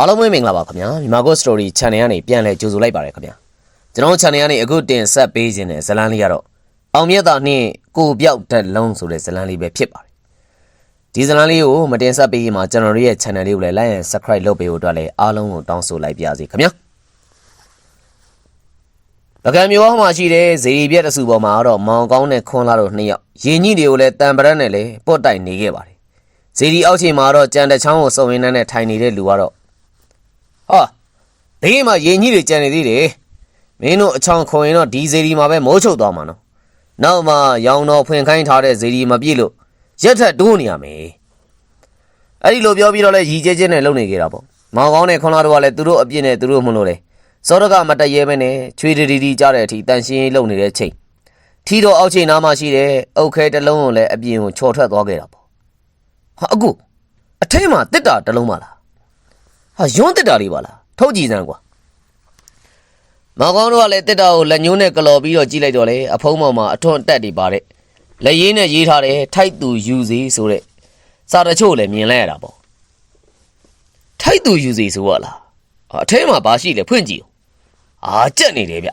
အားလုံးပဲမင်္ဂလာပါခင်ဗျာမြန်မာကို story channel ကနေပြန်လည်ကြိုဆိုလိုက်ပါရခင်ဗျာကျွန်တော် channel ကနေအခုတင်ဆက်ပေးခြင်းတဲ့ဇတ်လန်းလေးကတော့အောင်မြတ်တာနှင့်ကိုပြောက်တက်လုံးဆိုတဲ့ဇတ်လန်းလေးပဲဖြစ်ပါတယ်ဒီဇတ်လန်းလေးကိုမတင်ဆက်ပေးရင်မှာကျွန်တော်ရဲ့ channel လေးကိုလည်း like and subscribe လုပ်ပေးဖို့အတွက်လည်းအားလုံးကိုတောင်းဆိုလိုက်ပါရစေခင်ဗျာပကံမျိုးဟောင်းမှာရှိတဲ့ဇေဒီပြက်တဆူပေါ်မှာတော့မောင်ကောင်းနဲ့ခွန်းလာတို့နှစ်ယောက်ရင်ကြီးတွေကိုလည်းတန်ပရက်နဲ့လည်းပုတ်တိုင်နေခဲ့ပါတယ်ဇေဒီအောက်ချိန်မှာတော့ကြံတချောင်းကိုစုံရင်းနဲ့ထိုင်နေတဲ့လူကတော့ ဟာဘေးမှာရင်ကြီးတွေကြံနေသေးတယ်မင်းတို့အချောင်ခွန်ရင်တော့ဒီဇေဒီမှာပဲမိုးချုပ်သွားမှာနော်နောက်မှရောင်တော်ဖွင့်ခိုင်းထားတဲ့ဇေဒီမပြည့်လို့ရက်ထက်တိုးနေရမယ်အဲ့ဒီလိုပြောပြီးတော့လဲရီကျဲကျဲနဲ့လုံနေကြတာပေါ့မောင်ကောင်းနဲ့ခွန်လာတို့ကလည်းသူတို့အပြစ်နဲ့သူတို့မလို့လေစောရကမတရဲပဲနဲ့ချွေတီတီတီကြားတဲ့အထိတန်ရှင်းရေးလုံနေတဲ့ချိန်ထီတော်အောက်ချိန်နားမှာရှိတဲ့အုတ်ခဲတစ်လုံးကိုလည်းအပြင်ကိုချော်ထွက်သွားခဲ့တာပေါ့ဟာအခုအထဲမှာတစ်တာတစ်လုံးပါလား ဟာယွန်းတက်တာလေးပါလားထုတ်ကြည့်စမ်းကွာမောင်ကောင်းတို့ကလည်းတက်တာကိုလက်ညှိုးနဲ့ကလော်ပြီးတော့ကြည့်လိုက်တော့လေအဖုံးပေါ်မှာအထွန်းတက်တွေပါတဲ့လက်ရင်းနဲ့ရေးထားတယ်ထိုက်သူယူစီဆိုတဲ့စာတချို့လည်းမြင်လိုက်ရတာပေါ့ထိုက်သူယူစီဆိုရလားအထဲမှာဘာရှိလဲဖွင့်ကြည့်အောင်အာကြက်နေတယ်ဗျဩ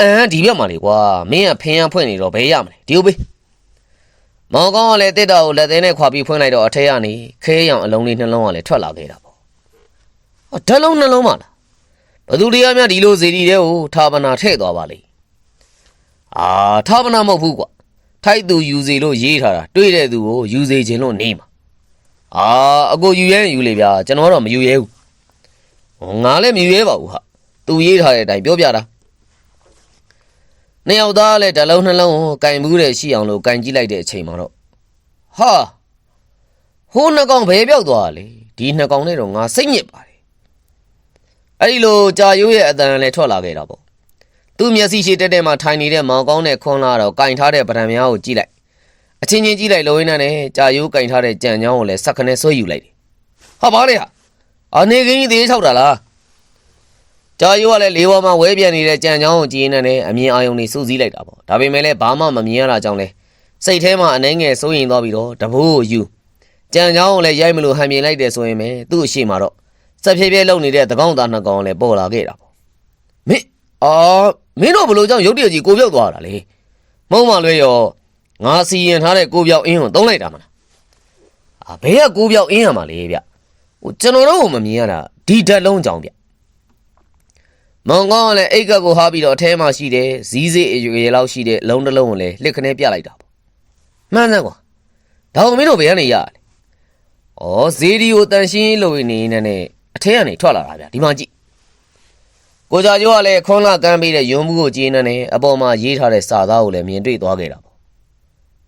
အမ်ဒီဘက်မှာလေကွာမင်းကဖင်ရန်ဖွင့်နေတော့ဘယ်ရမလဲဒီဟုတ်ဘေး မောင်ကောင်းကလည်းတစ်တော်ကိုလက်သေးနဲ့ခွာပြီးဖွင့်လိုက်တော့အထက်ကနေခဲရောင်အလုံးလေးနှလုံးကလည်းထွက်လာခဲ့တာပေါ့။ဟောဓာတ်လုံးနှလုံးပါလား။ဘသူတရားများဒီလိုဇေဒီတဲ့ကိုထာပနာထည့်သွားပါလိမ့်။အာထာပနာမဟုတ်ဘူးကွာ။ထိုက်သူယူစီလို့ရေးထားတာတွေ့တဲ့သူကိုယူစီခြင်းလို့နေမှာ။အာအကိုယူရဲရင်ယူလေဗျာကျွန်တော်တော့မယူရဲဘူး။ဟောငါလည်းမယူရဲပါဘူးဟာ။သူရေးထားတဲ့အတိုင်းပြောပြတာ။ နှစ်ယောက်သားလည်းတစ်လုံးနှလုံးကိုကင်မှုတဲ့ရှိအောင်လို့ကင်ကြည့်လိုက်တဲ့အချိန်မှာတော့ဟာဟိုးနှစ်ကောင်ဘယ်ပြောက်သွားလဲဒီနှစ်ကောင်နဲ့တော့ငါစိတ်ညစ်ပါတယ်အဲ့ဒီလိုကြာရိုးရဲ့အတန်လည်းထွက်လာခဲ့တာပေါ့သူ့မျက်စိရှိတက်တက်မှာထိုင်နေတဲ့မောင်ကောင်းနဲ့ခွန်းလာတော့ကင်ထားတဲ့ဗရံများကိုကြည့်လိုက်အချင်းချင်းကြည့်လိုက်လိုရင်းနဲ့ကြာရိုးကင်ထားတဲ့ကြံချောင်းကိုလည်းစက္ကနဲ့ဆွဲယူလိုက်တယ်ဟာပါလေဟာအနေကင်းကြီးသေးချောက်တာလား ကြာရိုးကလည်းလေးပေါ်မှာဝဲပြန်နေတဲ့ကြံချောင်းကိုကြည်နေတဲ့အမြင်အာရုံတွေစူးစီးလိုက်တာပေါ့ဒါပေမဲ့လည်းဘာမှမမြင်ရတာကြောင့်လဲစိတ်ထဲမှာအနှဲငယ်စိုးရင်သွားပြီးတော့တဘိုးကိုယူကြံချောင်းကိုလည်းရိုက်မလို့ဟန်မြင်လိုက်တယ်ဆိုရင်ပဲသူ့အရှိမှာတော့စက်ဖြည်းဖြည်းလုံနေတဲ့တကောင်သားနှစ်ကောင်လည်းပေါ်လာခဲ့တာပေါ့မင်းအာမင်းတို့ဘလို့ကြောင့်ရုတ်တရက်ကြီးကိုပြောက်သွားတာလေမုံမလွဲရောငါစီရင်ထားတဲ့ကိုပြောက်အင်းကိုသုံးလိုက်တာမလားအာဘယ်ကကိုပြောက်အင်းရမှာလေဗျဟိုကျွန်တော်တို့ကမမြင်ရတာဒီဓာတ်လုံးကြောင့်ဗျ မောင်ကောင်းကလည်းအိတ်ကပ်ကိုဟာပြီးတော့အထဲမှာရှိတဲ့ဇီးစေးအရွယ်လောက်ရှိတဲ့အလုံးတစ်လုံးကိုလည်းလှစ်ခနဲပြလိုက်တာပေါ့မှန်စမ်းကွာဒါကမင်းတို့ဘယ်ကနေရလဲဩဇေဒီကိုတန်ရှင်းလို့နေနေနဲ့အထဲကနေထွက်လာတာဗျဒီမှာကြည့်ကိုကြကျော်ကလည်းခွန်းလာကမ်းပြီးတဲ့ယွန်းမှုကိုကြည်နေနဲ့အပေါ်မှာရေးထားတဲ့စာသားကိုလည်းမြင်တွေ့သွားခဲ့တာပေါ့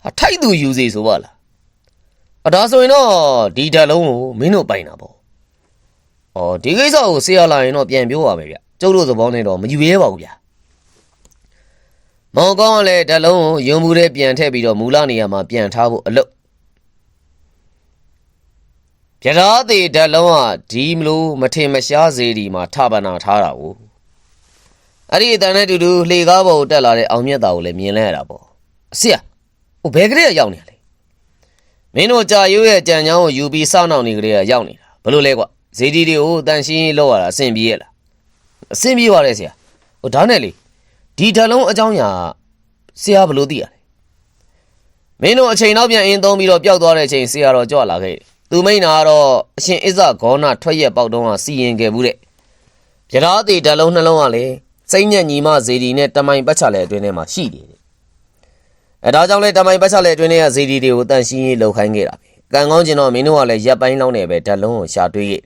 ဟာထိုက်သူယူစီဆိုပါလားအဒါဆိုရင်တော့ဒီဓာတ်လုံးကိုမင်းတို့ပိုင်တာပေါ့ဩဒီကိစ္စကိုဆရာလာရင်တော့ပြန်ပြောရမယ်ဗျ ကျုပ်တို့သဘောနဲ့တော့မယူရဲပါဘူးဗျာမောင်ကောင်းကလည်းဓာတ်လုံးကိုယုံမှုတဲ့ပြန်ထည့်ပြီးတော့မူလနေရာမှာပြန်ထားဖို့အလုပ်ပြထားသေးဓာတ်လုံးကဒီမလို့မထင်မရှားစေဒီမှာထပနာထားတာကိုအဲ့ဒီအတန်နဲ့တူတူလှေကားပေါ်ကိုတက်လာတဲ့အောင်မြတ်တာကိုလည်းမြင်လဲရတာပေါ့အစီရဟိုဘယ်ကလေးကရောက်နေရလဲမင်းတို့ကြာရိုးရဲ့ကြံချောင်းကိုယူပြီးစောင့်နှောင့်နေကလေးကရောက်နေတာဘလို့လဲကွဇေဒီတွေကိုတန်ရှင်းရေးလောက်ရတာအဆင်ပြေရလား အဆင်ပြေပါတယ်ဆရာဟိုဒါနဲ့လေဒီဓာတ်လုံးအကြောင်းအရာဆရာဘယ်လိုသိရလဲမင်းတို့အချိန်နောက်ပြန်အင်းသုံးပြီးတော့ပျောက်သွားတဲ့အချိန်ဆရာတော်ကြွလာခဲ့တယ်သူမိန်နာကတော့အရှင်အစ္ဆဂေါနာထွက်ရက်ပေါက်တုံးကစီရင်ခဲ့ဘူးတဲ့ပြဓာတိဓာတ်လုံးနှလုံးကလေစိတ်ညက်ညီမဇေဒီနဲ့တမိုင်ပတ်ချလဲအတွင်းထဲမှာရှိတယ်တဲ့အဲဒါကြောင့်လေတမိုင်ပတ်ချလဲအတွင်းထဲကဇေဒီတွေကိုတန်ရှင်းရေးလှုပ်ခိုင်းခဲ့တာပဲကံကောင်းကျင်တော့မင်းတို့ကလည်းရက်ပိုင်းလောင်းနေပဲဓာတ်လုံးကိုရှာတွေးခဲ့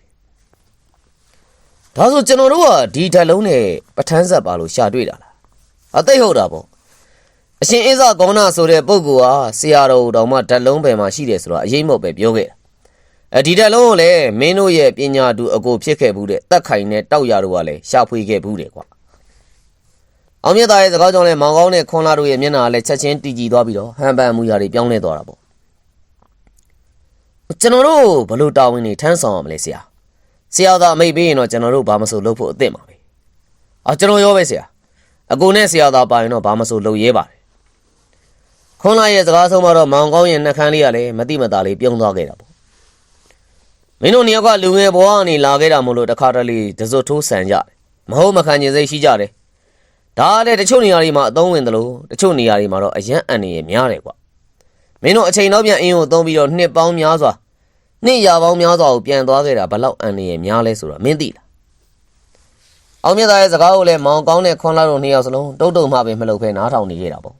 ဒါဆိုကျွန်တော်တို့ကဒီဓာတ်လုံးနဲ့ပဋ္ဌာန်းဆက်ပါလို့ရှာတွေ့တာလားအသိဟုတ်တာပေါ့အရှင်အင်းစာကောဏဆိုတဲ့ပုဂ္ဂိုလ်ဟာဆရာတော်တောင်မှဓာတ်လုံးပဲမှာရှိတယ်ဆိုတော့အရေးမဟုတ်ပဲပြောခဲ့တာအဲဒီဓာတ်လုံးကိုလည်းမင်းတို့ရဲ့ပညာတူအကိုဖြစ်ခဲ့ဘူးတဲ့တက်ခိုင်နဲ့တောက်ရတို့ကလည်းရှာဖွေခဲ့ဘူးတဲ့ကွာအောင်မြတ်သားရဲ့စကားကြောင့်လည်းမောင်ကောင်းနဲ့ခွန်လာတို့ရဲ့မျက်နှာကလည်းချက်ချင်းတည်ကြည်သွားပြီးတော့ဟန်ပန်မူရာတွေပြောင်းလဲသွားတာပေါ့ကျွန်တော်တို့ဘလို့တာဝန်တွေထမ်းဆောင်ရမလဲဆရာ ဆရာသာအမိတ်ပေးရင်တော့ကျွန်တော်တို့ဘာမဆိုလုပ်ဖို့အသင့်ပါပဲ။အော်ကျွန်တော်ရောပဲဆရာ။အကူနဲ့ဆရာသာပါရင်တော့ဘာမဆိုလုပ်ရဲပါတယ်။ခွန်လာရဲ့စကားဆုံးမှာတော့မောင်ကောင်းရဲ့နှက်ခမ်းလေးကလည်းမတိမတာလေးပြုံးသွားခဲ့တာပေါ့မင်းတို့နှစ်ယောက်ကလူငယ်ဘဝကနေလာခဲ့တာမို့လို့တခါတလေတစွတ်ထိုးဆန်ကြတယ်မဟုတ်မခံကျင်စိတ်ရှိကြတယ်ဒါလည်းတချို့နေရာတွေမှာအသုံးဝင်တယ်လို့တချို့နေရာတွေမှာတော့အယံအန်နေရများတယ်ကွာမင်းတို့အချိန်တော့ပြန်အင်းကိုသုံးပြီးတော့နှစ်ပေါင်းများစွာ နှစ်ရာပေါင်းများစွာကိုပြန်သွားခဲ့တာဘလောက်အန်နေရများလဲဆိုတော့မင်းသိလားအောင်မြတ်သားရဲ့စကားကိုလည်းမောင်ကောင်းတဲ့ခွန်လာတို့နှစ်ယောက်စလုံးတုတ်တုံမှပဲမလုပ်ဖဲနားထောင်နေကြတာပေါ့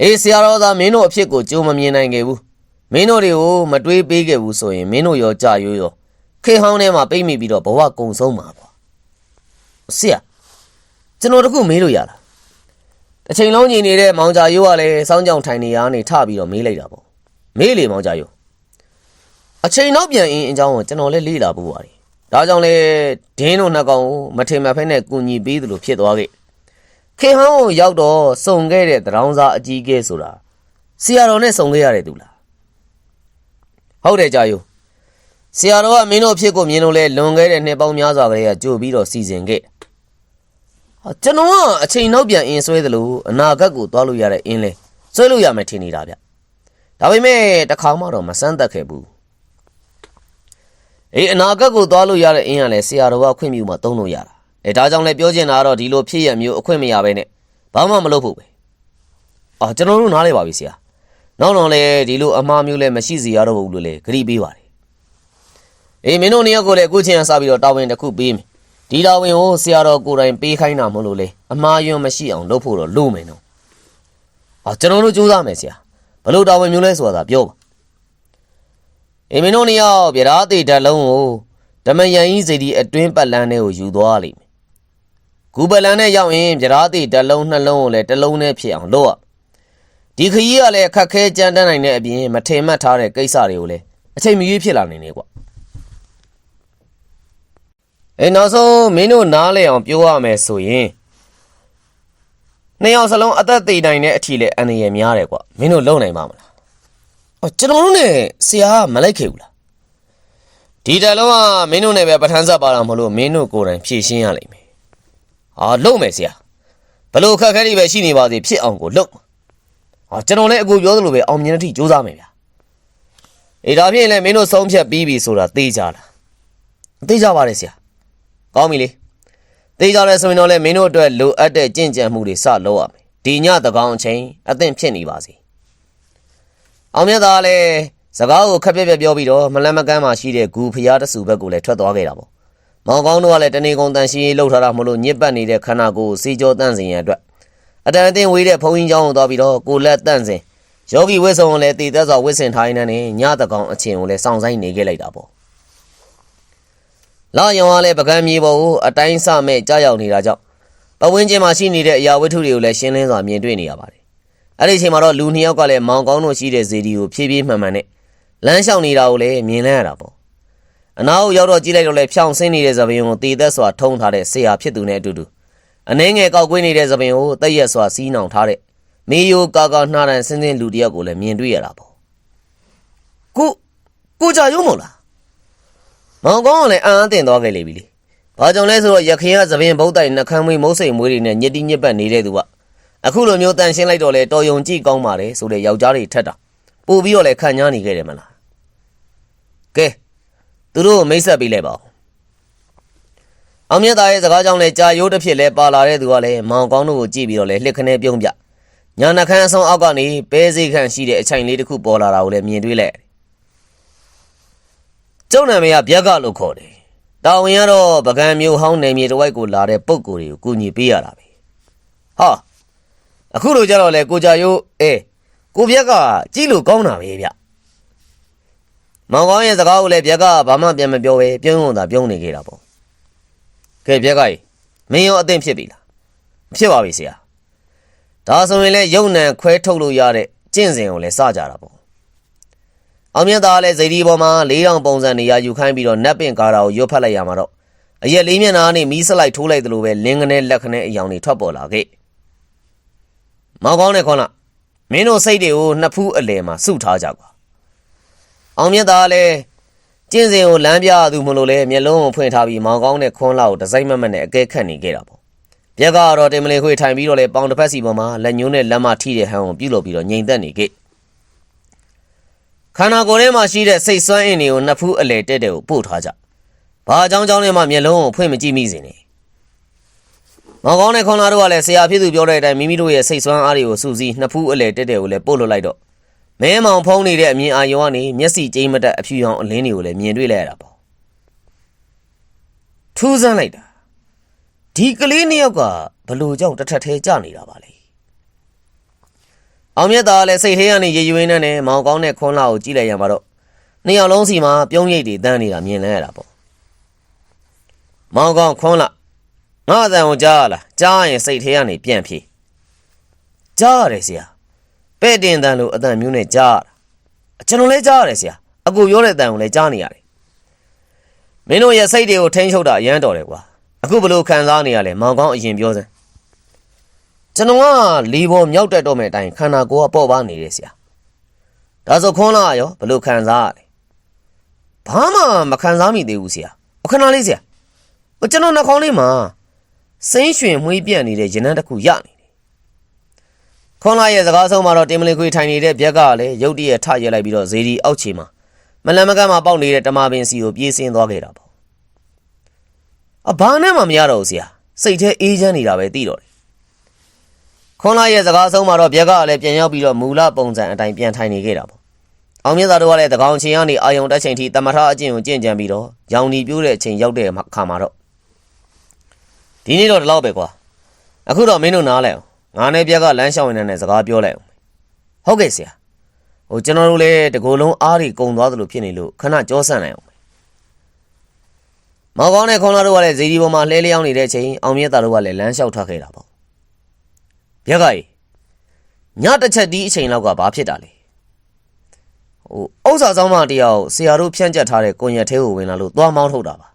အေးဆရာတော်သားမင်းတို့အဖြစ်ကိုကြိုးမမြင်နိုင်ခဲ့ဘူးမင်းတို့တွေကိုမတွေးပေးခဲ့ဘူးဆိုရင်မင်းတို့ရောကြာရိုးရောခေဟောင်းထဲမှာပိတ်မိပြီးတော့ဘဝကုံဆုံးမှာပေါ့ဆရာကျွန်တော်တခုမေးလို့ရလားတစ်ချိန်လုံးညီနေတဲ့မောင်ကြာရိုးကလည်းစောင်းကြောင်ထိုင်နေရနေထပြီးတော့မေးလိုက်တာပေါ့မေးလေမောင်ကြာရိုး အချိန်နောက်ပြန်အင်းအကြောင်းကိုကျွန်တော်လည်းလေ့လာဖို့ပါတယ်ဒါကြောင့်လေဒင်းတို့နှစ်ကောင်ကိုမထင်မှတ်ဖက်နဲ့ကူညီပေးသလိုဖြစ်သွားခဲ့ခေဟောင်းကိုရောက်တော့စုံခဲ့တဲ့တရောင်းစားအကြီးကဲဆိုတာဆရာတော်နဲ့စုံခဲ့ရတယ်သူလားဟုတ်တယ်ကြာယူဆရာတော်ကမင်းတို့အဖြစ်ကိုမြင်လို့လဲလွန်ခဲ့တဲ့နှစ်ပေါင်းများစွာကလေးကကြိုပြီးတော့စီစဉ်ခဲ့ဟာကျွန်တော်ကအချိန်နောက်ပြန်အင်းဆွဲသလိုအနာဂတ်ကိုသွားလို့ရတဲ့အင်းလဲဆွဲလို့ရမယ်ထင်နေတာဗျဒါပေမဲ့တစ်ခါမှတော့မစမ်းသက်ခဲ့ဘူး အေးအနာဂတ်ကိုသွားလို့ရတဲ့အင်းကလည်းဆရာတော်ကခွင့်ပြုမှသုံးလို့ရတာအဲဒါကြောင့်လဲပြောချင်တာကတော့ဒီလိုဖြစ်ရမျိုးအခွင့်မရဘဲနဲ့ဘာမှမလုပ်ဖို့ပဲအာကျွန်တော်တို့နားလဲပါပြီဆရာနောက်တော့လေဒီလိုအမှားမျိုးလည်းမရှိစေရတော့ဘူးလို့လေဂရိပေးပါတယ်အေးမင်းတို့နှစ်ယောက်ကိုလည်းအခုချင်းရစပြီးတော့တာဝန်တစ်ခုပေးမယ်ဒီတာဝန်ကိုဆရာတော်ကိုယ်တိုင်ပေးခိုင်းတာမဟုတ်လို့လေအမှားယွင်းမရှိအောင်လုပ်ဖို့တော့လိုမယ်နော်အော်ကျွန်တော်တို့ကြိုးစားမယ်ဆရာဘလို့တာဝန်မျိုးလဲဆိုတာပြောပါ အေးမင်းတို့နှစ်ယောက်ဗျာဒသေးဓာတ်လုံးကိုဓမ္မယန်ကြီးစေဒီအတွင်းပတ်လန်းထဲကိုယူသွားလိမ့်မယ်ကူပတ်လန်းနဲ့ရောက်ရင်ဗျာဒသေးဓာတ်လုံးနှလုံးကိုလည်းတစ်လုံးနဲ့ဖြစ်အောင်လုပ်ရဒီခရီးကလည်းအခက်ခဲကြမ်းတမ်းနိုင်တဲ့အပြင်မထင်မှတ်ထားတဲ့ကိစ္စတွေကိုလည်းအချိန်မရွေးဖြစ်လာနိုင်နေကွာအဲနောက်ဆုံးမင်းတို့နားလဲအောင်ပြောရမယ်ဆိုရင်နှစ်ယောက်စလုံးအသက်သေးနိုင်တဲ့အထီလည်းအန္တရာယ်များတယ်ကွာမင်းတို့လုံနိုင်ပါမလား အော်ကျွန်တော်တို့နဲ့ဆရာကမလိုက်ခဲ့ဘူးလားဒီတလုံးကမင်းတို့နဲ့ပဲပဋ္ဌာန်းဆက်ပါတာမလို့မင်းတို့ကိုယ်တိုင်ဖြည့်ရှင်းရလိမ့်မယ်ဟာလုံမယ်ဆရာဘလို့အခက်ခဲတွေပဲရှိနေပါစေဖြစ်အောင်ကိုလုံ။ဟာကျွန်တော်လည်းအကူပြောသလိုပဲအောင်မြင်တဲ့အထိစူးစမ်းမယ်ဗျာ။အေးဒါဖြင့်လည်းမင်းတို့ဆုံးဖြတ်ပြီးပြီဆိုတာသိကြလား။သိကြပါတယ်ဆရာ။ကောင်းပြီလေ။သိကြတယ်ဆိုရင်တော့လည်းမင်းတို့အတွက်လိုအပ်တဲ့ကြင့်ကြံမှုတွေစလုပ်ရမယ်။ဒီညသကောင်အချိန်အသင့်ဖြစ်နေပါစေ။ အောင်မြတ်သားလည်းစကားကိုခက်ပြက်ပြက်ပြောပြီးတော့မလန့်မကန်းမှရှိတဲ့ဂူဖျားတဆူဘက်ကိုလည်းထွက်သွားခဲ့တာပေါ့။မောင်ကောင်းတို့ကလည်းတနေကုန်တန်ရှင်းရေးလှုပ်ထားတာမလို့ညစ်ပတ်နေတဲ့ခန္ဓာကိုယ်စေကြောတန့်စင်ရအတွက်အတန်အသင်းဝေးတဲ့ဘုံကြီးကျောင်းကိုသွားပြီးတော့ကိုလက်တန့်စင်ယောဂီဝိဆုံကိုလည်းတည်သက်စွာဝိဆင်ထားရင်းနဲ့ညတကောင်အချင်းကိုလည်းစောင့်ဆိုင်နေခဲ့လိုက်တာပေါ့။လာရောင်ကလည်းပကံမြေပေါ်ကိုအတိုင်းဆမဲ့ကြားရောက်နေတာကြောင့်ပဝင်းချင်းမှာရှိနေတဲ့အရာဝတ္ထုတွေကိုလည်းရှင်းလင်းစွာမြင်တွေ့နေရပါတယ် အဲ့ဒီအချိန်မှာတော့လူနှစ်ယောက်ကလည်းမောင်ကောင်းတို့ရှိတဲ့ဇေဒီကိုဖြည်းဖြည်းမှန်မှန်နဲ့လမ်းလျှောက်နေတာကိုလည်းမြင်လဲရတာပေါ့အနာကိုရောက်တော့ကြည့်လိုက်တော့လည်းဖြောင်ဆင်းနေတဲ့သပင်ကိုတည်သက်စွာထုံးထားတဲ့ဆရာဖြစ်သူနဲ့အတူတူအနှင်းငယ်ကောက်ကွေးနေတဲ့သပင်ကိုတက်ရက်စွာစီးနှောင်ထားတဲ့မေယိုကာကာနှာတန်စင်းစင်းလူတစ်ယောက်ကိုလည်းမြင်တွေ့ရတာပေါ့ကိုကိုကြရုံးမို့လားမောင်ကောင်းကလည်းအံ့အသင့်သွားခဲ့လေပြီလေဘာကြောင့်လဲဆိုတော့ရခင်ကသပင်ဘုတ်တိုင်နှခမ်းမွေးမုတ်စိမ်မွေးတွေနဲ့ညစ်တိညစ်ပတ်နေတဲ့သူက အခုလိုမျိုးတန်ရှင်းလိုက်တော့လေတော်ယုံကြည့်ကောင်းပါလေဆိုတဲ့ယောက်ျားတွေထက်တာပို့ပြီးတော့လည်းခံညားနေခဲ့တယ်မလားကဲသူတို့ကိုမိတ်ဆက်ပေးလိုက်ပါဦးအောင်မြတ်သားရဲ့စကားကြောင့်လည်းကြာရိုးတစ်ဖြစ်လဲပါလာတဲ့သူကလည်းမောင်ကောင်းတို့ကိုကြည့်ပြီးတော့လည်းလှစ်ခနဲပြုံးပြညာနှခမ်းအဆောင်အောက်ကနေပဲစိတ်ခန့်ရှိတဲ့အချိန်လေးတစ်ခုပေါ်လာတာကိုလည်းမြင်တွေ့လိုက်ကျုံနာမည်ကဗျက်ကလို့ခေါ်တယ်တာဝန်ကတော့ပကံမျိုးဟောင်းနေမြေတစ်ဝိုက်ကိုလာတဲ့ပုံကိုယ်တွေကိုကူညီပေးရတာပဲဟာ အခုလိုကြတော့လေကိုကြရိုးအေးကိုဗျက်ကကြည့်လို့ကောင်းတာပဲဗျမောင်ကောင်းရဲ့စကားကိုလည်းဗျက်ကဘာမှပြန်မပြောပဲပြုံးုံသာပြုံးနေခဲ့တာပေါ့ကဲပြက်ကကြီးမင်းရောအသင့်ဖြစ်ပြီလားမဖြစ်ပါပြီဆရာဒါဆိုရင်လည်းယုံနံခွဲထုတ်လို့ရတဲ့ကျင့်စဉ်ကိုလည်းစကြတာပေါ့အောင်မြတ်သားလည်းဇိဒီပေါ်မှာ၄တောင်ပုံစံနေရာယူခိုင်းပြီးတော့နတ်ပင်ကားတာကိုရွတ်ဖတ်လိုက်ရမှာတော့အရက်လေးမျက်နှာနဲ့မီးစလိုက်ထိုးလိုက်သလိုပဲလင်းကနေလက်ခနဲ့အယောင်တွေထွက်ပေါ်လာခဲ့ မောင်ကောင်းနဲ့ခေါင်းလာမင်းတို့စိတ်တွေကိုနှစ်ဖူးအလယ်မှာစုထားကြကွာအောင်မြတ်သားလည်းကျင့်စဉ်ကိုလမ်းပြသူမလို့လဲမျက်လုံးကိုဖွင့်ထားပြီးမောင်ကောင်းတဲ့ခွန်းလာကိုဒီဇိုင်းမမတ်နဲ့အကဲခတ်နေခဲ့တာပေါ့။ပြက်ကတော့တင်မလီခွေထိုင်ပြီးတော့လေပေါင်တစ်ဖက်စီပေါ်မှာလက်ညှိုးနဲ့လက်မထိတဲ့ဟန်ကိုပြုတ်လို့ပြီးတော့ငိမ်သက်နေခဲ့ခန္ဓာကိုယ်ထဲမှာရှိတဲ့စိတ်ဆွမ်းအင်တွေကိုနှစ်ဖူးအလဲတက်တဲ့ကိုပို့ထားကြဘာအကြောင်းကြောင့်လဲမှမျက်လုံးကိုဖွင့်မကြည့်မိစေနဲ့ မောင်ကောင်းနဲ့ခွန်လာတို့ကလည်းဆရာဖြစ်သူပြောတဲ့အတိုင်းမိမိတို့ရဲ့စိတ်ဆွမ်းအားတွေကိုစူးစီးနှစ်ဖူးအလဲတက်တဲ့ကိုလည်းပို့လွတ်လိုက်တော့မဲမောင်ဖုံးနေတဲ့အမြင်အာရုံကနေမျက်စိကျိမ်းမတက်အဖြူရောင်အလင်းတွေကိုလည်းမြင်တွေ့လိုက်ရတာပေါ့ထူးဆန်းလိုက်တာဒီကလေးနှစ်ယောက်ကဘလို့ကြောင့်တစ်ထက်သေးကြနေတာပါလေအောင်မြတ်သားကလည်းစိတ်ထဲကနေရေရွေးနေနဲ့မောင်ကောင်းနဲ့ခွန်လာကိုကြည့်လိုက်ရမှာတော့နှစ်ယောက်လုံးစီမှာပြုံးရိပ်တွေတန်းနေတာမြင်လဲရတာပေါ့မောင်ကောင်းခွန်လာ ငါအတန်ကိုကြားရလားကြားရင်စိတ်ထဲကနေပြန်ဖြေကြားရတယ်ဆရာပဲ့တင်တန်လို့အတန်မျိုးနဲ့ကြားရတာကျွန်တော်လည်းကြားရတယ်ဆရာအကူပြောတဲ့အတန်ကိုလည်းကြားနေရတယ်မင်းတို့ရဲ့စိတ်တွေကိုထိန်းချုပ်တာအရန်တော်တယ်ကွာအခုဘလို့ခံစားနေရလဲမောင်ကောင်းအရင်ပြောစမ်းကျွန်တော်ကလီပေါ်မြောက်တက်တော့မဲ့အတိုင်းခန္ဓာကိုယ်ကပေါ့ပါနေတယ်ဆရာဒါဆိုခွန်လာရောဘလို့ခံစားရလဲဘာမှမခံစားမိသေးဘူးဆရာအခဏလေးဆရာဟိုကျွန်တော်နှာခေါင်းလေးမှာ စိမ့်ရွှင်မွေးပြန့်နေတဲ့ရင်နှန်းတစ်ခုရနေတယ်ခွန်လာရဲ့စကားဆုံးမှာတော့တင်မလင်ခွေထိုင်နေတဲ့ဘက်ကလည်းရုတ်တရက်ထရက်လိုက်ပြီးတော့ဇေဒီအောက်ခြေမှာမလန်မကန်းမှာပေါက်နေတဲ့တမပင်စီကိုပြေးဆင်းသွားခဲ့တာပေါ့အဘာနဲ့မှမရတော့ဘူးဆရာစိတ်ထဲအေးချမ်းနေတာပဲသိတော့တယ်ခွန်လာရဲ့စကားဆုံးမှာတော့ဘက်ကလည်းပြန်ရောက်ပြီးတော့မူလပုံစံအတိုင်းပြန်ထိုင်နေခဲ့တာပေါ့အောင်မြတ်သားတို့ကလည်းတကောင်ချင်းကနေအာယုံတက်ချိန်ထိတမထအကျင့်ကိုကျင့်ကြံပြီးတော့ရောင်နီပြိုးတဲ့အချိန်ရောက်တဲ့အခါမှာတော့ ဒီနေ့တော့ဒီလောက်ပဲကွာအခုတော့မင်းတို့နားလဲအောင်ငါနဲ့ပြက်ကလမ်းလျှောက်ဝင်နေတဲ့စကားပြောလိုက်အောင်ဟုတ်ကဲ့ဆရာဟိုကျွန်တော်တို့လည်းတကိုယ်လုံးအားတွေကုံသွားသလိုဖြစ်နေလို့ခဏကြောဆန့်လိုက်အောင်မောင်ကောင်းနဲ့ခွန်လာတို့ကလည်းဇီဒီပေါ်မှာလှဲလျောင်းနေတဲ့အချိန်အောင်မြတ်သားတို့ကလည်းလမ်းလျှောက်ထွက်ခဲ့တာပေါ့ပြက်ကကြီးညတစ်ချက်ဒီအချိန်လောက်ကဘာဖြစ်တာလဲဟိုဥစ္စာဆောင်မတယောက်ဆရာတို့ဖြန့်ကျက်ထားတဲ့ကွန်ရက်ထဲကိုဝင်လာလို့သွားမောင်းထုတ်တာပါ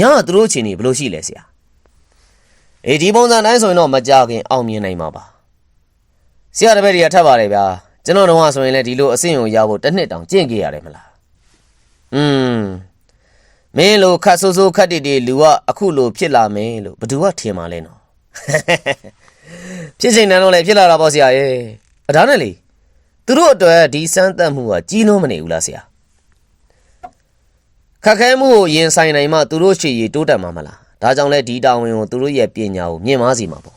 ညကသူတို့ချင်းနေဘယ်လိုရှိလဲဆရာ အေးဒီပုံစံတိုင်းဆိုရင်တော့မကြခင်အောင်မြင်နိုင်မှာပါဆရာတပည့်တွေကထပ်ပါတယ်ဗျာကျွန်တော်တော့ဆိုရင်လည်းဒီလိုအဆင့်ကိုရဖို့တစ်နှစ်တောင်ကျင့်ကြရတယ်မလားอืมမင်းလိုခတ်ဆိုးဆိုးခတ်တီတီလူကအခုလိုဖြစ်လာမယ်လို့ဘသူကထင်မှာလဲနော်ဖြစ်ချိန်တန်းတော့လည်းဖြစ်လာတာပေါ့ဆရာရဲ့အဒါနဲ့လေသူတို့အတွက်ဒီစမ်းသပ်မှုကကြီးနှုံးမနေဘူးလားဆရာခက်ခဲမှုကိုရင်ဆိုင်နိုင်မှသူတို့ရှေ့ရည်တိုးတက်မှာမလား ဒါကြောင့်လဲဒီတာဝန်ကိုသူတို့ရဲ့ပညာကိုမြင့်မားစီမှာပေါ့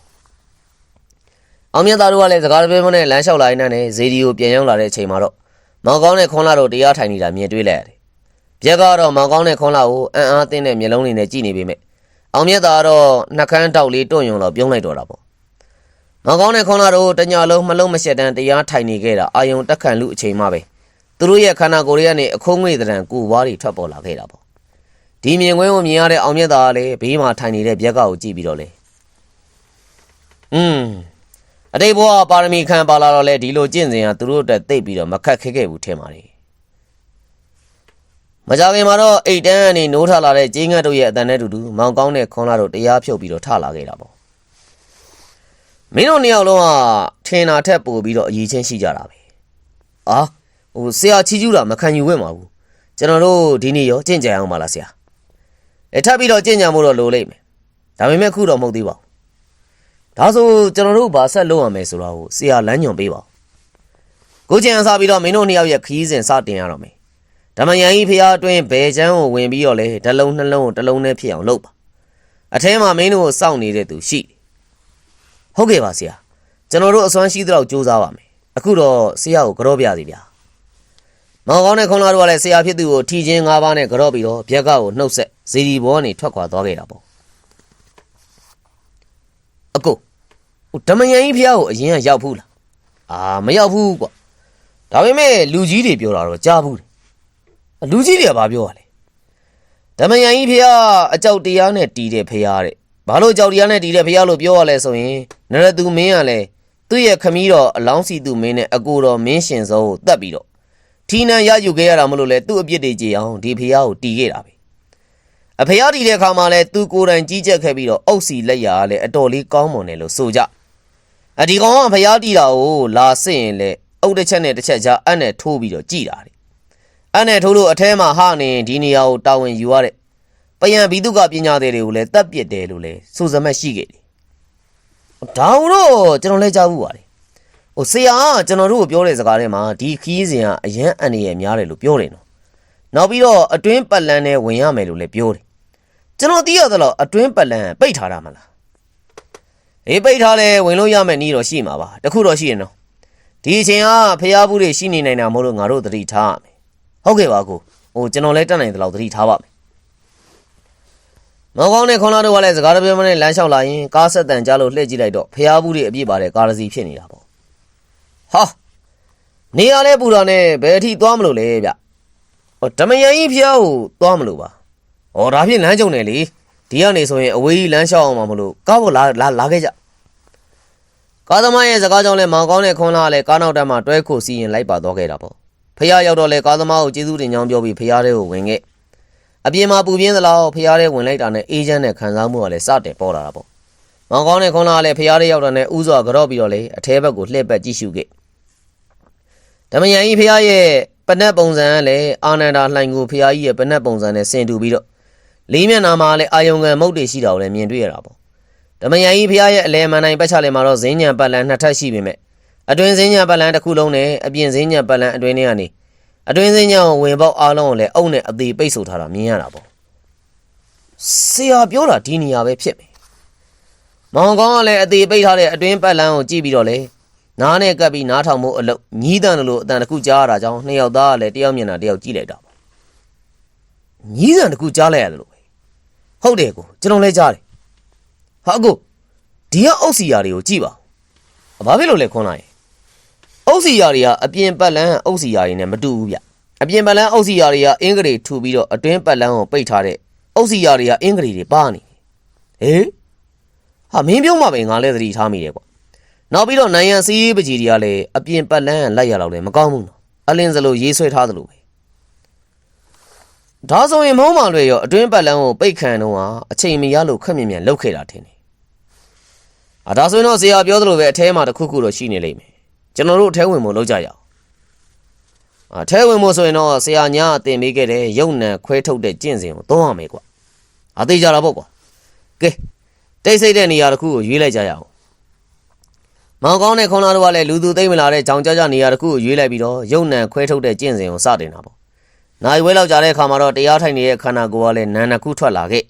အောင်မြတ်သားတို့ကလည်းစကားတပင်းမနဲ့လမ်းလျှောက်လာနေတဲ့ဇေဒီကိုပြန်ရောက်လာတဲ့အချိန်မှာတော့မောင်ကောင်းနဲ့ခွန်လာတို့တရားထိုင်နေတာမြင်တွေ့လိုက်ရတယ်ပြက်ကတော့မောင်ကောင်းနဲ့ခွန်လာကိုအံ့အားသင်းတဲ့မျက်လုံးတွေနဲ့ကြည့်နေပေမဲ့အောင်မြတ်သားကတော့နှကန်းတောက်လေးတွန့်ယုံတော့ပြုံးလိုက်တော့တာပေါ့မောင်ကောင်းနဲ့ခွန်လာတို့တညာလုံးမလုံးမရှက်တန်းတရားထိုင်နေခဲ့တာအာယုံတက်ခံလူအချိန်မှပဲသူတို့ရဲ့ခန္ဓာကိုယ်တွေကနေအခုံးငွေတံကူဝါးတွေထွက်ပေါ်လာခဲ့တာပေါ့ ဒီမြင်ကွင်းကိုမြင်ရတဲ့အောင်မြတ်သားကလည်းဘေးမှာထိုင်နေတဲ့ပြက်ကကိုကြည့်ပြီးတော့လေอืมအတိတ်ဘဝပါရမီခံပါလာတော့လေဒီလိုကျင့်စဉ်ကသူတို့အတွက်သိပ်ပြီးတော့မခက်ခဲခဲ့ဘူးထင်ပါတယ်မကြခင်မှာတော့အိတ်တန်းကနေနိုးထလာတဲ့ကျင်းငတ်တို့ရဲ့အတန်နဲ့တူတူမောင်ကောင်းတဲ့ခွန်လာတို့တရားဖြုတ်ပြီးတော့ထလာခဲ့တာပေါ့မင်းတို့နှစ်ယောက်လုံးကထင်တာထက်ပိုပြီးတော့အရေးချင်းရှိကြတာပဲအာဟိုဆရာချီးကျူးတာမခံယူဝင့်ပါဘူးကျွန်တော်တို့ဒီနေ့ရောကြင့်ကြံအောင်ပါလားဆရာ အဲထပ်ပြီးတော့ကြင့်ကြံမှုတော့လိုလိမ့်မယ်ဒါပေမဲ့ခုတော့မဟုတ်သေးပါဘူးဒါဆိုကျွန်တော်တို့ဘာဆက်လုပ်ရမလဲဆိုတော့ဆရာလမ်းညွှန်ပေးပါကိုကျန်စားပြီးတော့မင်းတို့နှစ်ယောက်ရဲ့ခီးစဉ်စတင်ရတော့မယ်ဓမ္မယန်ကြီးဖျားအတွင်းဘယ်ချမ်းကိုဝင်ပြီးတော့လဲတစ်လုံးနှလုံးကိုတစ်လုံးနဲ့ဖြစ်အောင်လုပ်ပါအထဲမှာမင်းတို့ကိုစောင့်နေတဲ့သူရှိတယ်ဟုတ်ကဲ့ပါဆရာကျွန်တော်တို့အစွမ်းရှိသလောက်စူးစမ်းပါမယ်အခုတော့ဆရာကိုကြောပြစီဗျာ မောင်ကောင်းနဲ့ခွန်လာတို့ကလည်းဆရာဖြစ်သူကိုထီချင်း၅ပါးနဲ့ကြောပြီးတော့ဘက်ကကိုနှုတ်ဆက်ဇီဒီဘောကနေထွက်ခွာသွားခဲ့တာပေါ့အကိုဟိုဓမ္မယန်ကြီးဖျားကိုအရင်ကရောက်ဘူးလားအာမရောက်ဘူးကွာဒါပေမဲ့လူကြီးတွေပြောတာတော့ကြားဘူးတယ်လူကြီးတွေကဘာပြောရလဲဓမ္မယန်ကြီးဖျားအကြောက်တရားနဲ့တီးတဲ့ဖျားတဲ့ဘာလို့ကြောက်တရားနဲ့တီးတဲ့ဖျားလို့ပြောရလဲဆိုရင်နရသူမင်းကလည်းသူ့ရဲ့ခမီးတော်အလောင်းစီသူမင်းနဲ့အကိုတော်မင်းရှင်စောကိုတတ်ပြီးတော့ ထီနန်ရယူခဲ့ရတာမလို့လဲသူ့အပြစ်တွေကြည်အောင်ဒီဖျားကိုတီးခဲ့တာပဲအဖျားတီးတဲ့အခါမှာလဲသူကိုယ်တိုင်ကြီးကြက်ခဲ့ပြီးတော့အုပ်စီလက်ရာကလည်းအတော်လေးကောင်းမွန်တယ်လို့ဆိုကြအဒီကောင်ကဖျားတီးတာကိုလာစစ်ရင်လဲအုပ်တစ်ချက်နဲ့တစ်ချက်ကြားအပ်နဲ့ထိုးပြီးတော့ကြည်တာတယ်အပ်နဲ့ထိုးလို့အထဲမှာဟနေဒီနေရာကိုတာဝန်ယူရတဲ့ပယံဘီတုကပညာသည်တွေကိုလည်းတတ်ပစ်တယ်လို့လဲဆိုစမတ်ရှိခဲ့တယ်ဒါတော့ကျွန်တော်လဲကြားဘူးပါတယ် ဟိုဆရာကကျွန်တော်တို့ကိုပြောတဲ့စကားထဲမှာဒီခီးစဉ်ကအရန်အန်ရယ်များတယ်လို့ပြောတယ်နော်နောက်ပြီးတော့အတွင်းပတ်လန်းနဲ့ဝင်ရမယ်လို့လည်းပြောတယ်ကျွန်တော်သိရသလောက်အတွင်းပတ်လန်းပိတ်ထားတာမလားအေးပိတ်ထားလဲဝင်လို့ရမယ်နီးတော့ရှိမှာပါတခုတော့ရှိရင်နော်ဒီအချိန်ကဖျားဘူးတွေရှိနေနိုင်တာမို့လို့ငါတို့သတိထားရမယ်ဟုတ်ကဲ့ပါကိုဟိုကျွန်တော်လည်းတတ်နိုင်သလောက်သတိထားပါမယ်မောင်ကောင်းနဲ့ခွန်လာတို့ကလည်းစကားတပြောမနဲ့လမ်းလျှောက်လာရင်ကားဆက်တန်ကြားလို့လှည့်ကြည့်လိုက်တော့ဖျားဘူးတွေအပြည့်ပါတဲ့ကားတစ်စီးဖြစ်နေတာပေါ့ ဟာနေရလဲပူတာနဲ့ဘယ်အထိသွားမလို့လဲဗျဟောဓမယန်ကြီးဖျားကိုသွားမလို့ပါဟောဒါဖြင့်လမ်းကြုံနေလေဒီကနေဆိုရင်အဝေးကြီးလမ်းလျှောက်အောင်မမလို့ကားပေါ်လာလာလာခဲ့ကြကားသမားရဲ့စကားကြောင့်လဲမောင်ကောင်းနဲ့ခွန်လာကလည်းကားနောက်တန်းမှာတွဲခိုစီရင်လိုက်ပါသွားခဲ့တာပေါ့ဖျားရောက်တော့လဲကားသမားကိုကျေးဇူးတင်ကြောင်းပြောပြီးဖျားတဲ့ကိုဝင်ခဲ့အပြင်မှာပူပြင်းသလားဖျားတဲ့ဝင်လိုက်တာနဲ့အေးချမ်းတဲ့ခံစားမှုကလည်းစတင်ပေါ်လာတာပေါ့။မောင်ကောင်းနဲ့ခွန်လာကလည်းဖျားတဲ့ရောက်တာနဲ့ဥစွာကြော့ပြီးတော့လေအထဲဘက်ကိုလှည့်ပတ်ကြည့်ရှုခဲ့။ ဓမယန်ကြီးဖျားရဲ့ပနက်ပုံစံကလည်းအာနန္ဒာလှိုင်ကိုဖျားကြီးရဲ့ပနက်ပုံစံနဲ့ဆင်တူပြီးတော့လေးမျက်နှာမှာလည်းအာယုံငံမုတ်တွေရှိတာကိုလည်းမြင်တွေ့ရတာပေါ့။ဓမယန်ကြီးဖျားရဲ့အလဲမန်နိုင်ပတ်ချလေမှာတော့ဇင်းညံပတ်လန်နှစ်ထပ်ရှိပေမဲ့အတွင်ဇင်းညံပတ်လန်တစ်ခုလုံးနဲ့အပြင်ဇင်းညံပတ်လန်အတွင်ထဲကနေအတွင်းစင်းညောင်ဝင်ပေါက်အားလုံးကိုလည်းအုပ်နဲ့အသေးပိတ်ဆို့ထားတာမြင်ရတာပေါ့ဆရာပြောတာဒီနေရာပဲဖြစ်မယ်မောင်ကောင်းကလည်းအသေးပိတ်ထားတဲ့အတွင်းပတ်လန်းကိုကြည့်ပြီးတော့လေ နားနဲ့ကပ်ပြီးနားထောင်မှုအလုပ်ညီးတန်လို့အတန်တစ်ခုကြားရတာကြောင့်နှစ်ယောက်သားကလည်းတယောက်မျက်နှာတယောက်ကြည့်လိုက်တာပေါ့ညီးတန်တစ်ခုကြားလိုက်ရတယ်လို့ပဲဟုတ်တယ်ကိုကျွန်တော်လည်းကြားတယ်ဟာကိုဒီကအုပ်စီယာတွေကိုကြည့်ပါဘာဖြစ်လို့လဲခွန်းလိုက်အုပ်စီယာတွေကအပြင်ပတ်လန်းအုပ်စီယာတွေနဲ့မတူဘူးဗျအပြင်ပတ်လန်းအုပ်စီယာတွေကအင်္ဂလိပ်ထူပြီးတော့အတွင်းပတ်လန်းကိုပိတ်ထားတဲ့အုပ်စီယာတွေကအင်္ဂလိပ်တွေပါနေဟေးဟာမင်းပြောမှပဲငါလည်းသတိထားမိတယ်ကွာ နောက်ပြီးတော့နိုင်ရန်စီးရေးပကြီးတွေကလည်းအပြင်ပတ်လန်းကလိုက်ရတော့လည်းမကောင်းဘူးနော်အလင်းစလို့ရေးဆွဲထားသလိုပဲဒါဆိုရင်မုံးမောင်တွေရောအတွင်းပတ်လန်းကိုပိတ်ခံတော့အချိန်မရလို့ခက်မြင်မြန်လှုပ်ခဲ့တာထင်တယ်အာဒါဆိုရင်တော့ဇေယျပြောသလိုပဲအထဲမှာတစ်ခုခုတော့ရှိနေလိမ့်မယ်ကျွန်တော်တို့အထဲဝင်ဖို့လုပ်ကြရအောင်အထဲဝင်ဖို့ဆိုရင်တော့ဆရာညာအတင်ပေးခဲ့တဲ့ရုပ်နံခွဲထုတ်တဲ့ကျင့်စဉ်ကိုသုံးရမယ်ကွာအသေးကြတာပေါ့ကွာကဲတိတ်ဆိတ်တဲ့နေရာတစ်ခုကိုရွေးလိုက်ကြရအောင် မောင်ကောင်းတဲ့ခွန်လာတို့ကလည်းလူသူသိမ့်မလာတဲ့ကြောင်ကြကြနေရာတစ်ခုကိုရွေးလိုက်ပြီးတော့ရုပ်နံခွဲထုတ်တဲ့ကျင့်စဉ်ကိုစတင်တာပေါ့နိုင်ဝဲလောက်ကြတဲ့အခါမှာတော့တရားထိုင်နေတဲ့ခန္ဓာကိုယ်ကလည်းနန်းနှစ်ခုထွက်လာခဲ့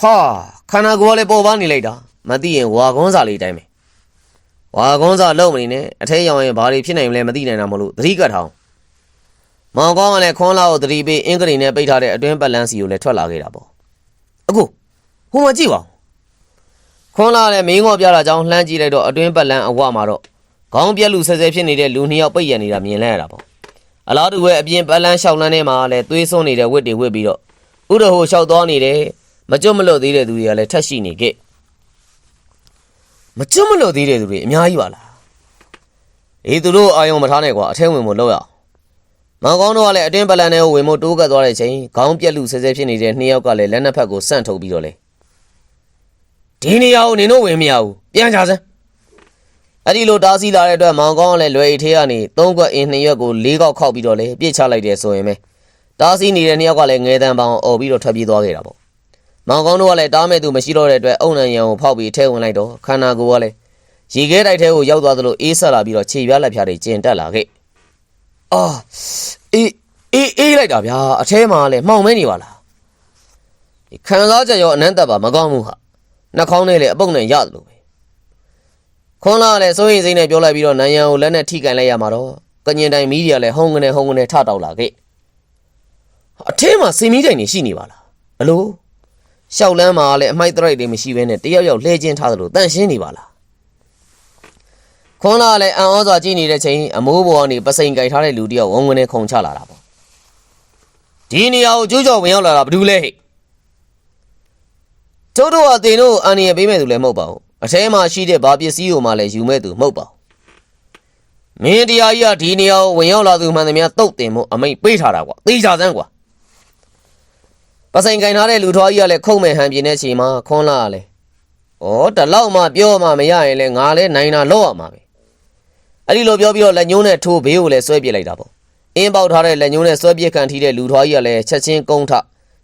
ဟာခန္ဓာကိုယ်ကလည်းပေါ်ပါနေလိုက်တာမသိရင်ဝါကွန်းစာလေးတိုင်းပဲဝါကုန်းစားလုံးမနေနဲ့အထဲရောင်ရင်ဘာတွေဖြစ်နိုင်မလဲမသိနိုင်တာမလို့သတိကတ်ထောင်းမောင်ကောင်းကလည်းခွန်းလာကိုသတိပေးအင်္ဂလိပ်နဲ့ပိတ်ထားတဲ့အတွင်းပတ်လန်းစီကိုလည်းထွက်လာခဲ့တာပေါ့အခုဟိုမှာကြည့်ပါဦး ခွန်းလာလည်းမင်းငေါ်ပြတာကြောင့်လှမ်းကြည့်လိုက်တော့အတွင်းပတ်လန်းအဝမှာတော့ခေါင်းပြက်လူဆဲဆဲဖြစ်နေတဲ့လူနှစ်ယောက်ပိတ်ရနေတာမြင်လဲရတာပေါ့အလားတူပဲအပြင်ပတ်လန်းလျှောက်လန်းထဲမှာလည်းသွေးစွန်းနေတဲ့ဝစ်တွေဝစ်ပြီးတော့ဥရဟိုလျှောက်သွားနေတယ်မကြွမလွတ်သေးတဲ့သူတွေကလည်းထက်ရှိနေခဲ့မကျွတ်မလွတ်သေးတဲ့သူတွေအများကြီးပါလားအေးသူတို့အာယုံမထားနဲ့ကွာအထဲဝင်ဖို့လောက်ရအောင်မောင်ကောင်းတို့ကလည်းအတွင်းပလန်ထဲကိုဝင်ဖို့တိုးကပ်သွားတဲ့ချိန်ခေါင်းပြက်လူဆဲဆဲဖြစ်နေတဲ့နှစ်ယောက်ကလည်းလက်နှစ်ဖက်ကိုဆန့်ထုတ်ပြီးတော့လေ ဒီနေရာကိုနင်တို့ဝင်မရဘူးပြန်ကြစမ်းအဲ့ဒီလိုတားဆီးလာတဲ့အတွက်မောင်ကောင်းကလည်းလွယ်ရီထေးကနေသုံးခွက်အင်းနှစ်ရွက်ကိုလေးကောက်ခောက်ပြီးတော့လေပြစ်ချလိုက်တယ်ဆိုရင်ပဲတားဆီးနေတဲ့နှစ်ယောက်ကလည်းငဲတန်းပေါင်းអော်ပြီးတော့ထွက်ပြေးသွားခဲ့တာပေါ့မောင်ကောင်းတို့ကလည်းတားမဲ့သူမရှိတော့တဲ့အတွက်အုံနံရံကိုဖောက်ပြီးထဲဝင်လိုက်တော့ခန္ဓာကိုယ်ကလည်းရေခဲတိုက်ထဲကိုရောက်သွားသလိုအေးဆက်လာပြီးတော့ခြေပြားလက်ဖြားတွေကျင်တက်လာခဲ့။အာအေးအေးအေးလိုက်တာဗျာအထဲမှာလည်းမှောင်မဲနေပါလား။ဒီခံစားချက်ရောအနမ်းသက်ပါမကောင်းဘူးဟာ။ နှာခေါင်းနဲ့လည်းအပုတ်နဲ့ရတယ်လို့ပဲ။ခွန်လာကလည်းစိုးရင်စိမ့်နဲ့ပြောလိုက်ပြီးတော့နန်ရံကိုလက်နဲ့ထိကန်လိုက်ရမှာတော့ကညင်တိုင်မီးတွေကလည်းဟုံကနေဟုံကနေထတောက်လာခဲ့။အထဲမှာစင်မီးတိုင်နေရှိနေပါလား။ဘလို့ရှောက်လန်းမှာလည်းအမိုက်တရိုက်တွေမရှိဘဲနဲ့တယောက်ယောက်လှဲကျင်းထားသလိုတန့်ရှင်းနေပါလားခွန်လာလည်းအံ့ဩစွာကြည့်နေတဲ့ချိန်အမိုးပေါ်ကနေပစိန်ကြိုက်ထားတဲ့လူတယောက်ဝုံဝင်နဲ့ခုန်ချလာတာပေါ့ဒီနေရာကိုကျိုးကျော်ဝင်ရောက်လာတာဘာလို့လဲဟဲ့ ကျိုးတို့ကတင်တို့အန်ရပေးမဲ့သူလည်းမဟုတ်ပါဘူးအထဲမှာရှိတဲ့ဘာပစ္စည်းကိုမှလည်းယူမဲ့သူမဟုတ်ပါဘူးမင်းတရားကြီးကဒီနေရာကိုဝင်ရောက်လာသူမှန်သမျှတုတ်တင်မှုအမိတ်ပေးထားတာကွာသိကြစမ်းကွာပစိန်ကင်ထားတဲ့လူထွားကြီးကလည်းခုံမဲ့ဟန်ပြင်းတဲ့အချိန်မှာခွန်းလာကလည်းဩတလောက်မှပြောမှမရရင်လည်းငါလည်းနိုင်တာလောက်ရမှာပဲအဲ့ဒီလိုပြောပြီးတော့လက်ညှိုးနဲ့ထိုးဘေးကိုလည်းဆွဲပစ်လိုက်တာပေါ့အင်းပေါက်ထားတဲ့လက်ညှိုးနဲ့ဆွဲပစ်ခံထိတဲ့လူထွားကြီးကလည်းချက်ချင်းကုန်းထ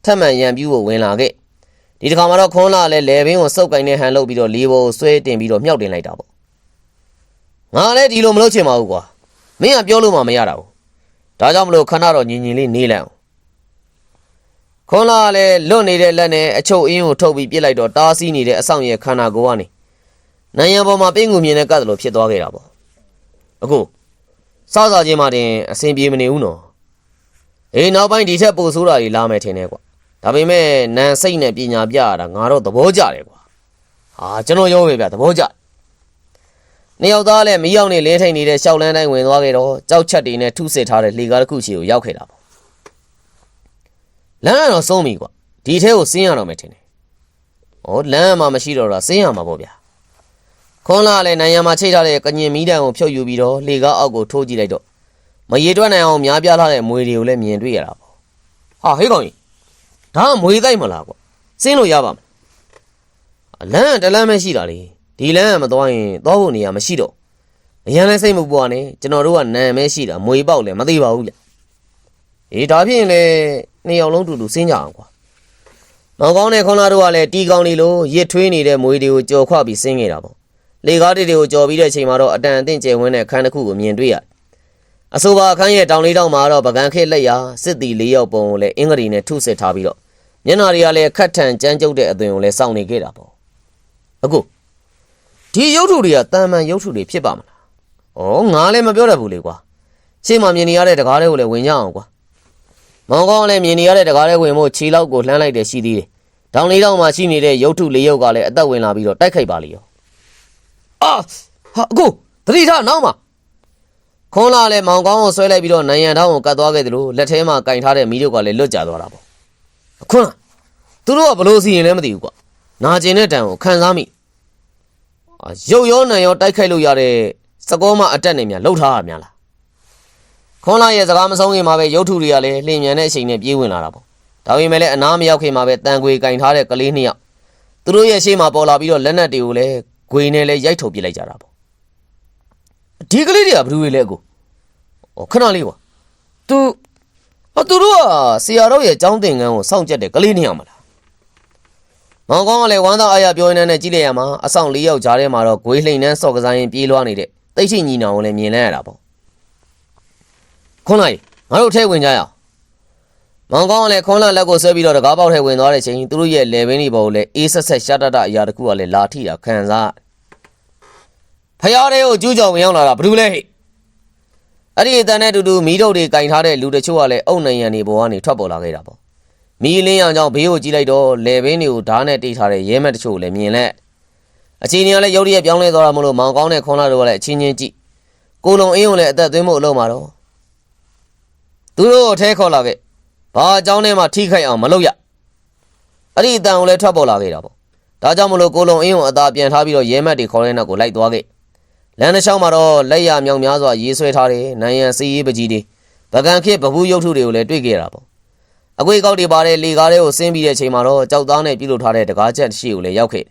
ထက်မှန်ရံပြူးကိုဝင်လာခဲ့ ဒီတစ်ခါမှာတော့ခွန်းလာကလည်းလေဘင်းကိုစုပ်ကင်နဲ့ဟန်လုပ်ပြီးတော့လေးဘောကိုဆွဲတင်ပြီးတော့မြောက်တင်လိုက်တာပေါ့ဟငါလည်းဒီလိုမလုပ်ချင်ပါဘူးကွာမင်းကပြောလို့မှမရတာဘူးဒါကြောင့်မလို့ခဏတော့ညင်ညင်လေးနေလိုက်အောင်ခွန်လာကလည်းလွတ်နေတဲ့လက်နဲ့အချုပ်အင်းကိုထုတ်ပြီးပြစ်လိုက်တော့တားဆီးနေတဲ့အဆောင်ရဲ့ခန္ဓာကိုယ်ကနေနိုင်ရန်ပေါ်မှာပင်းကူမြင်တဲ့ကတ်လိုဖြစ်သွားခဲ့တာပေါ့အခုစစချင်းမှတင်အဆင်ပြေမနေဘူးနော်အေးနောက်ပိုင်းဒီထက်ပိုဆိုးတာတွေလာမယ်ထင်တယ်ကွာ ဒါပေမဲ့နန်စိတ်နဲ့ပညာပြရတာငါတော့သဘောကျတယ်ကွာဟာကျွန်တော်ရောပဲဗျသဘောကျတယ်နှစ်ယောက်သားလည်းမီးရောက်နေလင်းထိန်နေတဲ့ရှောက်လန်းတိုင်းဝင်သွားခဲ့တော့ကြောက်ချက်တွေနဲ့ထုစစ်ထားတဲ့လေကားတစ်ခုချီကိုရောက်ခဲ့တာပေါ့လမ်းကတော့ဆုံးပြီကွာဒီထဲကိုဆင်းရတော့မယ်ထင်တယ်။ဩလမ်းမှာမရှိတော့တာဆင်းရမှာပေါ့ဗျာ။ခွန်လာလည်းနိုင်ရမှာချိတ်ထားတဲ့ကညင်မီးတံကိုဖြုတ်ယူပြီးတော့လေကားအောက်ကိုထိုးကြည့်လိုက်တော့မရေတွက်နိုင်အောင်များပြားလာတဲ့မွေတွေကိုလည်းမြင်တွေ့ရတာပေါ့။ဟာဟေးကောင်ကြီး ဒါကမွေတိုက်မလားကွာဆင်းလို့ရပါမလား။လမ်းကတလမ်းပဲရှိတာလေ။ဒီလမ်းကမသွားရင်သွားဖို့နေရာမရှိတော့။အရန်လဲစိတ်မပူပါနဲ့ကျွန်တော်တို့ကနံမဲရှိတာမွေပေါက်လည်းမသေးပါဘူးဗျ။အေးဒါဖြင့်လေနှစ်ယောက်လုံးတူတူစင်းကြအောင်ကွာ။မောင်ကောင်းတဲ့ခွန်လာတို့ကလည်းတီကောင်းလီလိုရစ်ထွေးနေတဲ့မွေတွေကိုကြော်ခွပြီးစင်းနေတာပေါ့။လေကားတွေကိုကြော်ပြီးတဲ့အချိန်မှာတော့အတန်အသင့်ကျယ်ဝန်းတဲ့အခန်းတစ်ခုကိုမြင်တွေ့ရတယ်။အဆိုပါအခန်းရဲ့တောင်လေးတောင်မှာတော့ပကံခစ်လက်ရာစစ်တီလေးယောက်ပုံကိုလည်းအင်္ဂရီနဲ့ထုစစ်ထားပြီးတော့ မျက်နာတွေကလည်းခတ်ထန်ကြမ်းကြုတ်တဲ့အသွင်ကိုလည်းစောင့်နေခဲ့တာပေါ့။အခုဒီရုပ်ထုတွေကတာမန်ရုပ်ထုတွေဖြစ်ပါမလား။ဩငါလည်းမပြောတတ်ဘူးလေကွာ။ရှေ့မှာမြင်နေရတဲ့တကားတွေကိုလည်းဝင်ကြအောင်ကွာ။မောင်ကောင်းကလည်းမြင်နေရတဲ့တကားတွေဝင်ဖို့ခြေလောက်ကိုလှမ်းလိုက်တယ်ရှိသေးတယ်။တောင်လေးတောင်မှာရှိနေတဲ့ရုပ်ထုလေးရုပ်ကလည်းအသက်ဝင်လာပြီးတော့တိုက်ခိုက်ပါလိမ့်ရော။အာဟာအခုသတိထားနောက်မှာခွန်လာလည်းမောင်ကောင်းကိုဆွဲလိုက်ပြီးတော့နိုင်ရန်တောင်းကိုကတ်သွားခဲ့တယ်လို့လက်ထဲမှာကင်ထားတဲ့မီးတို့ကလည်းလွတ်ကျသွားတာပေါ့။ ခွန်လာသူတို့ကဘလို့စီရင်လဲမသိဘူးကွာ။နာကျင်တဲ့တန်ကိုခံစားမိ။အာရုပ်ရောနံရောတိုက်ခိုက်လို့ရတဲ့စကောမအတက်နေများလှုပ်ထားရများလား။ခွန်လာရဲ့စကားမဆုံးခင်မှာပဲရုပ်ထုတွေကလည်းလျင်မြန်တဲ့အချိန်နဲ့ပြေးဝင်လာတာပေါ့။ဒါပေမဲ့လည်းအနားမရောက်ခင်မှာပဲတန်ခွေကင်ထားတဲ့ကလေးနှစ်ယောက်သူတို့ရဲ့ရှေ့မှာပေါ်လာပြီးတော့လက်နက်တွေကိုလည်းဂွေနဲ့လည်းရိုက်ထုတ်ပစ်လိုက်ကြတာပေါ့။ဒီကလေးတွေကဘယ်သူတွေလဲကို။ဩခဏလေးကွာ။ तू ဟောသူတို့ကဆရာတော်ရဲ့ចောင်းသင်ခန်းကိုစောင့်ကြက်တဲ့ကလေးနှစ်ယောက်မလား။မောင်ကောင်းကလည်းဝမ်းသာအားရပြောနေနဲ့ကြည့်လိုက်ရမှာအဆောင်လေးယောက်ကြားထဲမှာတော့ဂွေးလှိန်နှန်းစော့ကစားရင်ပြေးလွှားနေတဲ့တိတ်ရှိညီနောင်ကိုလည်းမြင်လိုက်ရတာပေါ့။ခွန်လိုက်ငါတို့ထဲဝင်ကြရအောင်။မောင်ကောင်းကလည်းခွန်လလက်ကိုဆွဲပြီးတော့တကားပေါက်ထဲဝင်သွားတဲ့ချိန်သူတို့ရဲ့လေဘင်းတွေပေါ်ကိုလည်းအေးဆက်ဆက်ရှာတတအရာတစ်ခုကလည်းလာထိတာခံစားရတယ်။ဖျားတဲ့ကိုကျူးကြောင်ဝင်ရောက်လာတာဘာလို့လဲဟဲ့။ အဲ့ဒီအတန်နဲ့အတူတူမီးတုပ်တွေကင်ထားတဲ့လူတချို့ကလည်းအုံနိုင်ရန်တွေပေါ်ကနေထွက်ပေါ်လာခဲ့တာပေါ့။မီးလင်းရောင်ကြောင့်ဘေးကိုကြည့်လိုက်တော့လေဘင်းတွေကိုဓာတ်နဲ့တိတ်ထားတဲ့ရဲမက်တချို့ကိုလည်းမြင်လက်အချင်းကြီးကလည်းရုတ်တရက်ပြောင်းလဲသွားတာမလို့မောင်ကောင်းတဲ့ခွန်လာတို့ကလည်းအချင်းချင်းကြည့်ကိုလုံအင်းကိုလည်းအသက်သွင်းဖို့အလုပ်မှာတော့သူတို့ကိုထဲခေါ်လာခဲ့ဘာအကြောင်းနဲ့မှထိခိုက်အောင်မလုပ်ရအဲ့ဒီအတန်ကိုလည်းထွက်ပေါ်လာခဲ့တာပေါ့ဒါကြောင့်မလို့ကိုလုံအင်းကိုအသာပြန်ထားပြီးတော့ရဲမက်တွေခေါ်တဲ့နောက်ကိုလိုက်သွားခဲ့ လမ်းတစ်လျှောက်မှာတော့လက်ရမြောင်များစွာရေးဆွဲထားတဲ့နိုင်ရန်စီးရေးပကြီးတွေဗကန်ခေတ်ဗဘူးရုပ်ထုတွေကိုလည်းတွေ့ခဲ့တာပေါ့အကွေကောက်တွေပါတဲ့လေကားတွေကိုဆင်းပြီးတဲ့အချိန်မှာတော့ကြောက်သားနဲ့ပြုတ်လုထားတဲ့တကားချက်ရှိကိုလည်းရောက်ခဲ့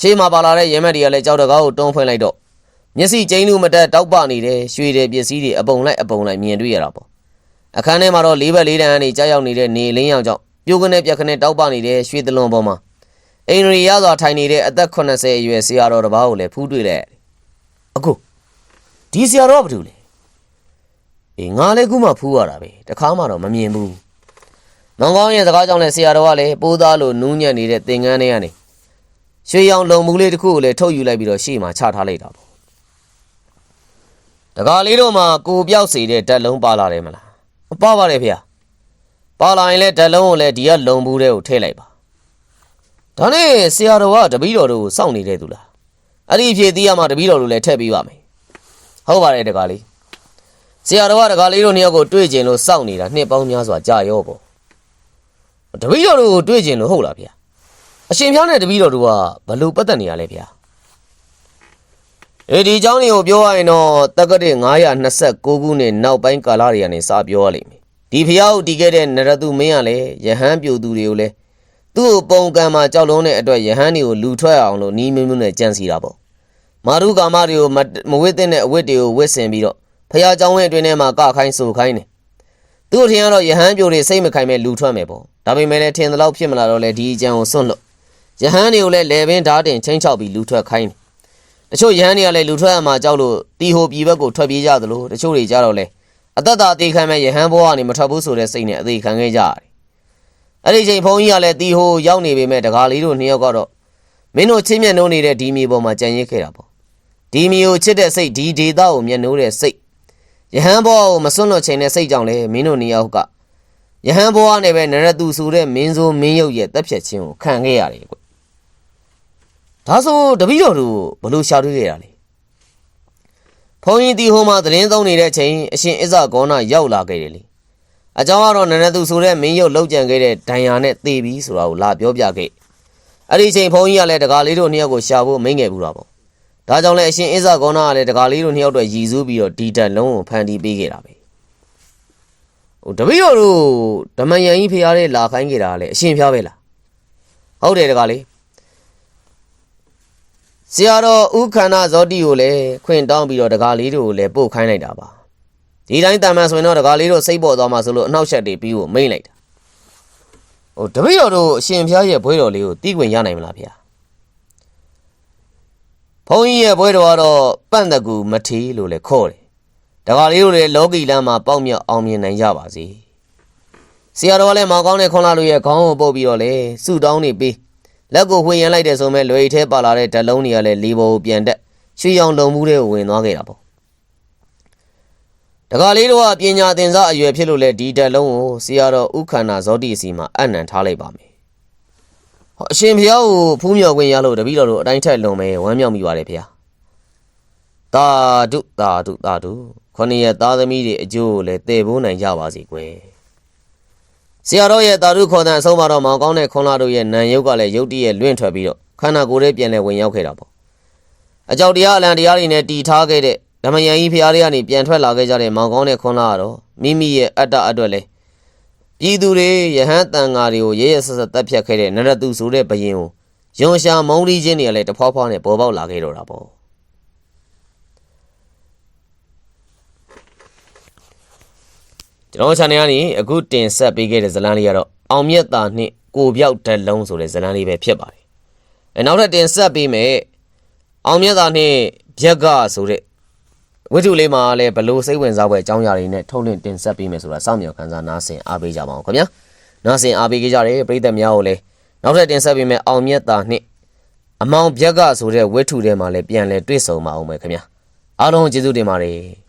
ရှေးမှာပါလာတဲ့ရဲမက်တွေကလည်းကြောက်တကားကိုတွန်းဖွင့်လိုက်တော့မျက်စိကျိန်းလူမတက်တောက်ပနေတဲ့ရွှေတဲ့ပစ္စည်းတွေအပုံလိုက်အပုံလိုက်မြင်တွေ့ရတာပေါ့အခန်းထဲမှာတော့လေးဘက်လေးတန်းကနေကြားရောက်နေတဲ့နေလင်းရောင်ကြောင့်ပြိုကနေပြက်ခနဲ့တောက်ပနေတဲ့ရွှေသလွန်ပေါ်မှာအိန္ဒြေရစွာထိုင်နေတဲ့အသက်80အရွယ်ဆရာတော်တစ်ပါးကိုလည်းဖူးတွေ့လိုက်ရတယ် အခုဒီဆရာတော်ကဘာလုပ်လဲအေးငါလည်းခုမှဖူးရတာပဲတခါမှတော့မမြင်ဘူးမောင်ကောင်းရဲ့စကားကြောင့်လည်းဆရာတော်ကလည်းပိုးသားလိုနူးညံ့နေတဲ့သင်္ကန်းထဲကနေရွှေရောင်လုံမှုလေးတစ်ခုကိုလည်းထုတ်ယူလိုက်ပြီးတော့ရှေ့မှာချထားလိုက်တာပေါ့တကားလေးတော့မှကိုပြောက်စီတဲ့ဓာတ်လုံးပါလာတယ်မလားပါပါတယ်ဖေ။ပါလာရင်လည်းဓာတ်လုံးကိုလည်းဒီကလုံဘူးတဲ့ကိုထည့်လိုက်ပါ။ဒါနဲ့ဆရာတော်ကတပီးတော်တို့ကိုစောင့်နေတဲ့သူလား။ အဲ့ဒီအဖြစ်သိရမှတပီးတော်တို့လည်းထည့်ပေးပါမယ်။ဟုတ်ပါတယ်တကားလေး။ဆရာတော်ကတကားလေးတို့နှစ်ယောက်ကိုတွေ့ကျင်လို့စောင့်နေတာနှစ်ပေါင်းများစွာကြာရောပေါ့။တပီးတော်တို့ကိုတွေ့ကျင်လို့ဟုတ်လားဗျ။အရှင်ဖျားနဲ့တပီးတော်တို့ကဘလို့ပတ်သက်နေရလဲဗျာ။အေးဒီเจ้าလေးကိုပြောရရင်တော့တက္ကတိ929ခုနှစ်နောက်ပိုင်းကာလတွေကနေစပြောရလိမ့်မယ်ဒီဖျားကိုတီးခဲ့တဲ့နရတုမင်းကလည်းယဟန်ပြိုသူတွေကိုလည်း သူ့ကိုပုံကံမှာကြောက်လုံးတဲ့အတွက်ယဟန်တွေကိုလူထွက်အောင်လို့နီးမျိုးမျိုးနဲ့ကြံစီတာပေါ့မာရုကာမတွေကိုမမဝစ်တဲ့အဝတ်တွေကိုဝစ်ဆင်ပြီးတော့ဖျားเจ้าဝင်းအတွင်းထဲမှာကခိုင်းဆိုခိုင်းတယ်သူ့ထင်ကတော့ယဟန်ပြိုတွေစိတ်မခိုင်မဲ့လူထွက်မယ်ပေါ့ဒါပေမဲ့လည်းထင်သလောက်ဖြစ်မလာတော့လေဒီအကြံကိုစွန့်လို့ယဟန်တွေကိုလည်းလေပင်ဓာတ်တင်ချင်းချောက်ပြီးလူထွက်ခိုင်းတယ် တချို့ရဟန်းတွေကလည်းလူထွက်အမှာကြောက်လို့တီဟိုပြည်ဘက်ကိုထွက်ပြေးကြသလိုတချို့တွေကြတော့လေအသက်တာအသေးခံမဲ့ရဟန်းဘဝကနေမထွက်ဘူးဆိုတဲ့စိတ်နဲ့အသေးခံခဲ့ကြရတယ် အဲ့ဒီချိန်ဘုန်းကြီးကလည်းတီဟိုရောက်နေပေမဲ့တကားလေးတို့နှစ်ယောက်ကတော့မင်းတို့ချင်းမြတ်နိုးနေတဲ့ဒီမြေပေါ်မှာကြံရစ်ခဲ့တာပေါ့ဒီမြေကိုချစ်တဲ့စိတ်ဒီဒေသကိုမြတ်နိုးတဲ့စိတ်ယဟန်ဘဝကိုမစွန့်လွတ်ခြင်းတဲ့စိတ်ကြောင့်လေမင်းတို့နှစ်ယောက်ကယဟန်ဘဝနဲ့ပဲနရတူဆိုတဲ့မင်းဆိုးမင်းရုပ်ရဲ့တက်ဖြတ်ခြင်းကိုခံခဲ့ရတယ်ကွဒါဆိုတပည့်တော်တို့ဘလို့ရှာတွေ့ခဲ့တာလဲဘုန်းကြီးတီဟိုမှာသတင်းသုံးနေတဲ့အချိန်အရှင်အစ္ဆဂေါနာရောက်လာခဲ့တယ်လေ အကြောင်းကတော့နရတူဆိုတဲ့မင်းရုပ်လောက်ကြံခဲ့တဲ့ဒဏ်ရာနဲ့သေပြီဆိုတာကိုလာပြောပြခဲ့အဲ့ဒီအချိန်ဘုန်းကြီးကလည်းတကားလေးတို့နှစ်ယောက်ကိုရှာဖို့မိန့်ခဲ့ဘူးတာပေါ့ဒါကြောင့်လည်းအရှင်အစ္ဆဂေါနာကလည်းတကားလေးတို့နှစ်ယောက်အတွက်ရည်စူးပြီးတော့ဒီတက်လုံးကိုဖန်တီးပေးခဲ့တာပဲဟိုတပည့်တော်တို့ဓမ္မယန်ကြီးဖျားတဲ့လာခိုင်းခဲ့တာကလည်းအရှင်ဖျားပဲလားဟုတ်တယ်တကားလေးဆရာတော်ဥခန္ဓာဇောတိကိုလည်းခွင့်တောင်းပြီးတော့တကားလေးတို့ကိုလည်းပို့ခိုင်းလိုက်တာပါ ဒီတိုင်းတန်မှန်ဆိုရင်တော့တကားလေးတို့စိတ်ပေါ်သွားမှာဆိုလို့အနှောက်အယှက်တွေပြီးကိုမိတ်လိုက်တာဟိုတပည့်တော်တို့အရှင်ဖျားရဲ့ဘွဲတော်လေးကိုတီးခွင့်ရနိုင်မလားဗျာဘုန်းကြီးရဲ့ဘွဲတော်ကတော့ပန့်တကူမထီလို့လည်းခေါ်တယ်။တခါလေးတို့လည်းလောကီလမ်းမှာပေါက်မြောက်အောင်မြင်နိုင်ကြပါစေ။ဆရာတော်ကလည်းမောင်ကောင်းတဲ့ခွန်လာလူရဲ့ခေါင်းကိုပုတ်ပြီးတော့လေစုတောင်းနေပြီးလက်ကိုဝှေ့ရမ်းလိုက်တယ်ဆိုမဲ့လွယ်ထဲပါလာတဲ့ဓာတ်လုံးတွေကလည်းလီဘောကိုပြန်တက်ရွှေရောင်တုံမှုတွေကိုဝင်သွားခဲ့တာပေါ့။ တခါလေးတို့ကပညာသင်စားအရွယ်ဖြစ်လို့လေဒီဓာတ်လုံးကိုဆရာတော်ဥခန္ဓာဇောတိစီမှာအနံထားလိုက်ပါမယ်။ဟောအရှင်ဘုရားကိုဖူးမြော်ခွင့်ရလို့တပည့်တော်တို့အတိုင်းထက်လွန်ပဲဝမ်းမြောက်မိပါတယ်ဗျာ။သာဓုသာဓုသာဓုခொနည်းရဲ့သားသမီးတွေအကျိုးကိုလည်းတည်ဖို့နိုင်ကြပါစေကွယ်ဆရာတော်ရဲ့သာဓုခေါ်တဲ့အဆုံးမှာတော့မောင်ကောင်းတဲ့ခွန်လာတို့ရဲ့နံရုပ်ကလည်းရုပ်တရက်လွင့်ထွက်ပြီးတော့ခန္ဓာကိုယ်ရဲ့ပြန်လဲဝင်ရောက်ခဲ့တာပေါ့အကြောက်တရားအလံတရားတွေနဲ့တီထားခဲ့တဲ့ ဓမ္မယန်ကြီးဖျားတွေကနေပြန်ထွက်လာခဲ့ကြတဲ့မောင်ကောင်းတဲ့ခွန်လာကတော့မိမိရဲ့အတ္တအတွက်လဲပြည်သူတွေယဟန်တန်ဃာတွေကိုရဲရဲဆက်ဆက်တပ်ဖြတ်ခဲ့တဲ့နရတုဆိုတဲ့ဘယင်ကိုယွန်ရှာမုံရီချင်းတွေကလည်းတဖွာဖွာနဲ့ပေါ်ပေါက်လာခဲ့တော့တာပေါ့ကျွန်တော် channel ကနေအခုတင်ဆက်ပေးခဲ့တဲ့ဇာတ်လမ်းလေးကတော့အောင်မြတ်တာနှင့်ကိုပြောက်ဓာတ်လုံးဆိုတဲ့ဇာတ်လမ်းလေးပဲဖြစ်ပါတယ်။အဲနောက်ထပ်တင်ဆက်ပေးမယ်အောင်မြတ်တာနှင့်ဗျက်ကဆိုတဲ့ ဝိတုလေးမှာလည်းဘလို့စိတ်ဝင်စားပွဲအကြောင်းအရာတွေနဲ့ထုတ်လွှင့်တင်ဆက်ပေးမယ်ဆိုတာစောင့်မျှော်ခန်းစားနားဆင်အားပေးကြပါအောင်ခင်ဗျာ။နားဆင်အားပေးကြတဲ့ပရိသတ်များကိုလည်းနောက်ထပ်တင်ဆက်ပေးမယ်အောင်မြတ်တာနှင့်အမောင်ဗျက်ကဆိုတဲ့ဝိတုထဲမှာလည်းပြန်လဲတွေ့ဆုံပါအောင်မယ်ခင်ဗျာ။အားလုံးကျေးဇူးတင်ပါတယ်။